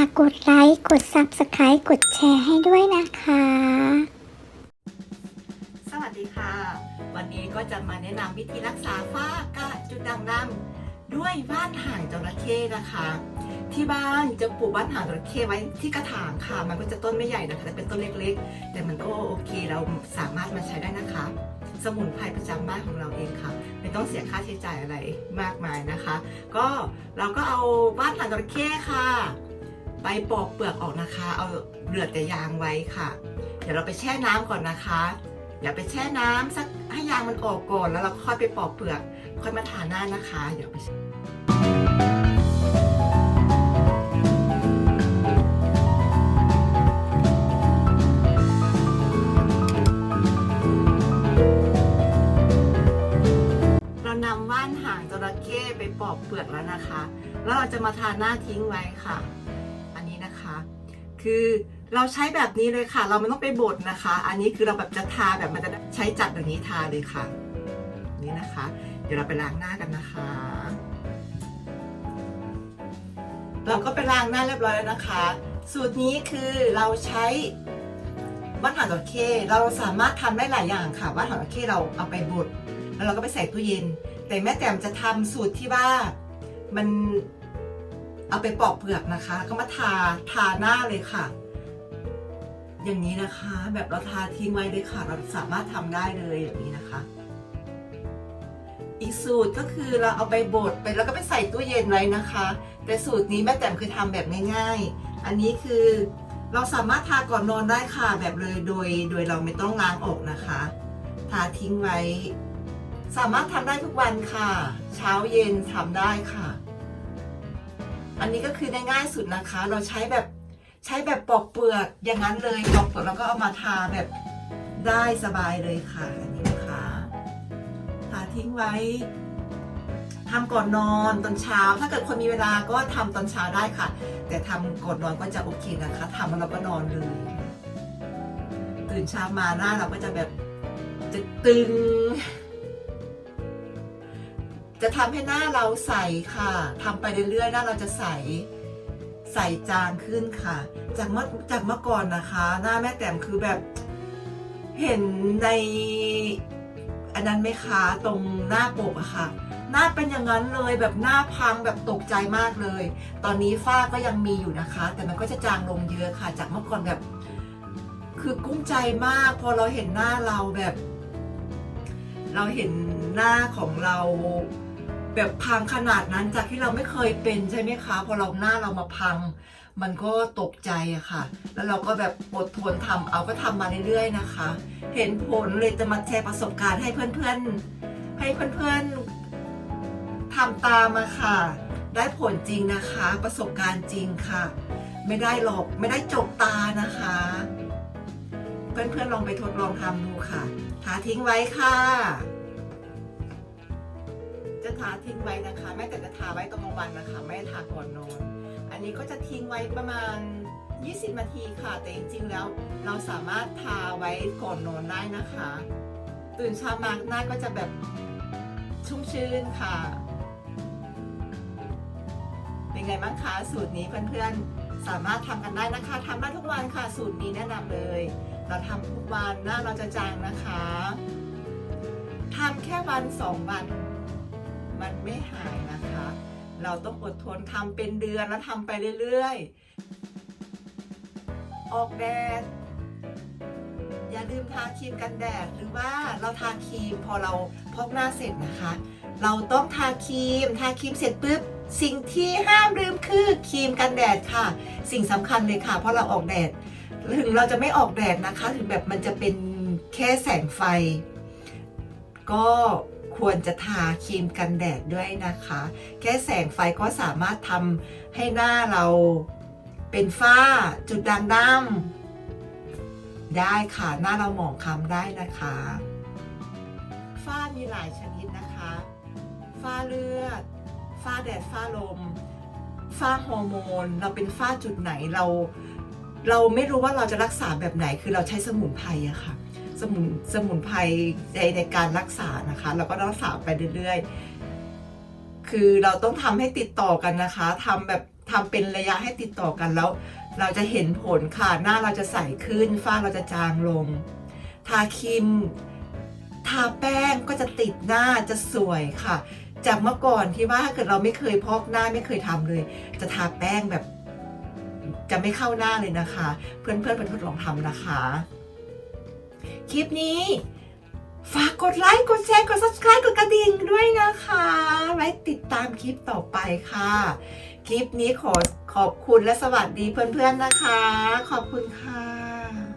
ากกดไลค์ กด Subscribe กดแชร์ให้ด้วยนะคะ สวัสดีค่ะ วันนี้ก็จะมาแนะนำวิธีรักษาฝ้ากระจุดด่างดำด้วยว่านห่างจระเข้นะคะ ที่บ้านจะปลูกว่านห่างจระเข้ไว้ที่กระถางค่ะ มันก็จะต้นไม่ใหญ่นะคะแต่เป็นต้นเล็กๆ แต่มันก็โอเคเราสามารถมาใช้ได้นะคะ สมุนไพรประจำบ้านของเราเองค่ะไม่ต้องเสียค่าใช้จ่ายอะไรมากมายนะคะ ก็เราก็เอาว่านหางจระเข้ค่ะ ไปปอกเปลือกออกนะคะ เอาเหลือแต่ยางไว้ค่ะ เดี๋ยวเราไปแช่น้ำก่อนนะคะอย่าไปแช่น้ำสักให้ยางมันออกก่อนแล้วเราค่อยไปปอกเปลือก ค่อยมาทาหน้านะคะเดี๋ยวไปเรานำว่านหางจระเข้ไปปอกเปลือกแล้วนะคะ แล้วเราจะมาทาหน้าทิ้งไว้ค่ะ นะคะ คือเราใช้แบบนี้เลยค่ะ เราไม่ต้องไปบดนะคะ อันนี้คือเราแบบจะทาแบบมันจะใช้จัดแบบนี้ทาเลยค่ะ นี่นะคะ เดี๋ยวเราไปล้างหน้ากันนะคะ เราก็ไปล้างหน้าเรียบร้อยแล้วนะคะ สูตรนี้คือเราใช้ว่านหางจระเข้เราสามารถทำได้หลายอย่างค่ะว่านหางจระเข้เราเอาไปบดแล้วเราก็ไปใส่ตู้เย็น แต่แม่แต้มจะทำสูตรที่ว่ามัน เอาไปปอกเปลือกนะคะ ก็มาทาทาหน้าเลยค่ะ อย่างนี้นะคะ แบบเราทาทิ้งไว้เลยค่ะ เราสามารถทำได้เลยอย่างนี้นะคะ อีกสูตรก็คือเราเอาไปบดไปแล้วก็ไปใส่ตู้เย็นไว้นะคะ แต่สูตรนี้แม่แต้มคือทำแบบง่ายๆ อันนี้คือเราสามารถทาก่อนนอนได้ค่ะแบบเลยโดย โดยเราไม่ต้องล้างออกนะคะ ทาทิ้งไว้ สามารถทำได้ทุกวันค่ะ เช้าเย็นทำได้ค่ะ อันนี้ก็คือง่ายๆสุดนะคะ เราใช้แบบใช้แบบปอกเปลือกอย่างนั้นเลยปอกเปลือกแล้วก็เอามาทาแบบได้สบายเลยค่ะอันนี้นะคะทาทิ้งไว้ทำก่อนนอนตอนเช้า ถ้าเกิดคนมีเวลาก็ทำตอนเช้าได้ค่ะ แต่ทำก่อนนอนก็จะโอเคนะคะทำแล้วเราก็นอนเลย ตื่นเช้ามาหน้าเราก็จะแบบจะตึง จะทำให้หน้าเราใสค่ะทำไปเรื่อยๆหน้าเราจะใส ใสจางขึ้นค่ะ จากเมื่อจากเมื่อก่อนนะคะ หน้าแม่แต้มคือแบบ เห็นใน อันนั้นไหมคะตรงหน้าปกอะค่ะ หน้าเป็นอย่างนั้นเลยแบบหน้าพังแบบตกใจมากเลย ตอนนี้ฝ้าก็ยังมีอยู่นะคะ แต่มันก็จะจางลงเยอะค่ะ จากเมื่อก่อนแบบ คือกุ้มใจมากพอเราเห็นหน้าเราแบบ เราเห็นหน้าของเรา แบบพังขนาดนั้นจากที่เราไม่เคยเป็นใช่ไหมคะ พอเราหน้าเรามาพัง มันก็ตกใจอะค่ะ แล้วเราก็แบบอดทนทำเอาก็ทำมาเรื่อยๆนะคะ เห็นผลเลยจะมาแชร์ประสบการณ์ให้เพื่อนๆ ให้เพื่อนๆทำตามมาค่ะ ได้ผลจริงนะคะ ประสบการณ์จริงค่ะ ไม่ได้หรอกไม่ได้จกตานะคะ เพื่อนๆลองไปทดลองทำดูค่ะทาทิ้งไว้ค่ะ จะทาทิ้งไว้นะคะ แม่แต่จะทาไว้ตอนกลางวันนะคะ ไม่ได้ทาก่อนนอน อันนี้ก็จะทิ้งไว้ประมาณ 20 นาทีค่ะ แต่จริงๆแล้วเราสามารถทาไว้ก่อนนอนได้นะคะ ตื่นเช้ามาหน้าก็จะแบบชุ่มชื่นค่ะ เป็นไงบ้างคะสูตรนี้เพื่อนๆสามารถทำกันได้นะคะทำได้ทุกวันค่ะ สูตรนี้แนะนำเลย เราทำทุกวันหน้าเราจะจางนะคะทำแค่วันสองวัน มันไม่หายนะคะ เราต้องอดทนทำเป็นเดือนแล้วทำไปเรื่อยๆ ออกแดด อย่าลืมทาครีมกันแดดหรือว่าเราทาครีมพอเราพอกหน้าเสร็จนะคะ เราต้องทาครีม ทาครีมเสร็จปุ๊บสิ่งที่ห้ามลืมคือครีมกันแดดค่ะ สิ่งสำคัญเลยค่ะ เพราะเราออกแดด ถึงเราจะไม่ออกแดดนะคะ ถึงแบบมันจะเป็นแค่แสงไฟ ก็ ควรจะทาครีมกันแดดด้วยนะคะ แค่แสงไฟก็สามารถทำให้หน้าเราเป็นฝ้าจุดด่างดำได้ค่ะ หน้าเราหมองคล้ำได้นะคะ ฝ้ามีหลายชนิดนะคะ ฝ้าเลือด ฝ้าแดด ฝ้าลม ฝ้าฮอร์โมน เราเป็นฝ้าจุดไหนเรา เราไม่รู้ว่าเราจะรักษาแบบไหนคือเราใช้สมุนไพรอะค่ะ สมุนสมุนไพรในในการรักษานะคะ เราก็รักษาไปเรื่อยๆ คือเราต้องทำให้ติดต่อกันนะคะทำแบบทำเป็นระยะให้ติดต่อกันแล้ว เราจะเห็นผลค่ะหน้าเราจะใสขึ้นฝ้าเราจะจางลง ทาครีมทาแป้งก็จะติดหน้าจะสวยค่ะ จากเมื่อก่อนที่ว่าถ้าเกิดเราไม่เคยพอกหน้าไม่เคยทำเลย จะทาแป้งแบบจะไม่เข้าหน้าเลยนะคะ เพื่อนๆไปทดลองทำนะคะ คลิปนี้ ฝากกดไลค์ กดแชร์ กด subscribe กดกระดิ่งด้วยนะคะ ไว้ติดตามคลิปต่อไปค่ะ คลิปนี้ขอขอบคุณและสวัสดีเพื่อนๆนะคะ ขอบคุณค่ะ